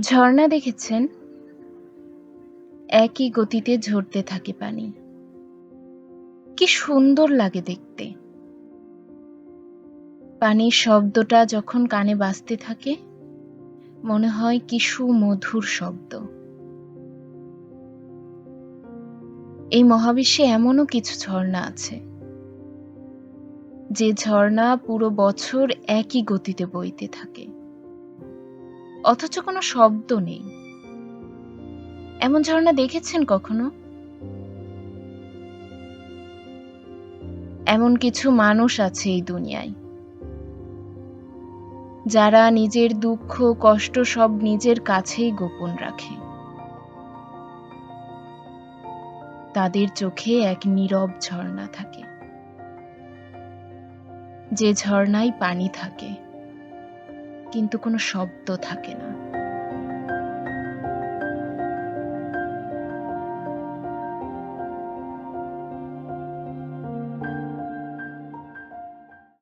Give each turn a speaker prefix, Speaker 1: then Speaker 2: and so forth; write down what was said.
Speaker 1: ঝর্ণা দেখেছেন? একই গতিতে ঝরতে থাকে পানি। কি সুন্দর লাগে দেখতে। পানির শব্দটা যখন কানে বাজতে থাকে, মনে হয় কি সুমধুর শব্দ। এই মহাবিশ্বে এমনও কিছু ঝর্ণা আছে। যে ঝর্ণা পুরো বছর একই গতিতে বইতে থাকে। অথচ কোনো শব্দ নেই। এমন ঝর্ণা দেখেছেন কখনো? এমন কিছু মানুষ আছে এই দুনিয়ায়। যারা নিজের দুঃখ, কষ্ট সব নিজের কাছেই গোপন রাখে। তাদের চোখে এক নীরব ঝর্ণা থাকে। যে ঝর্ণায় পানি থাকে। কিন্তু কোনো শব্দ থাকে না।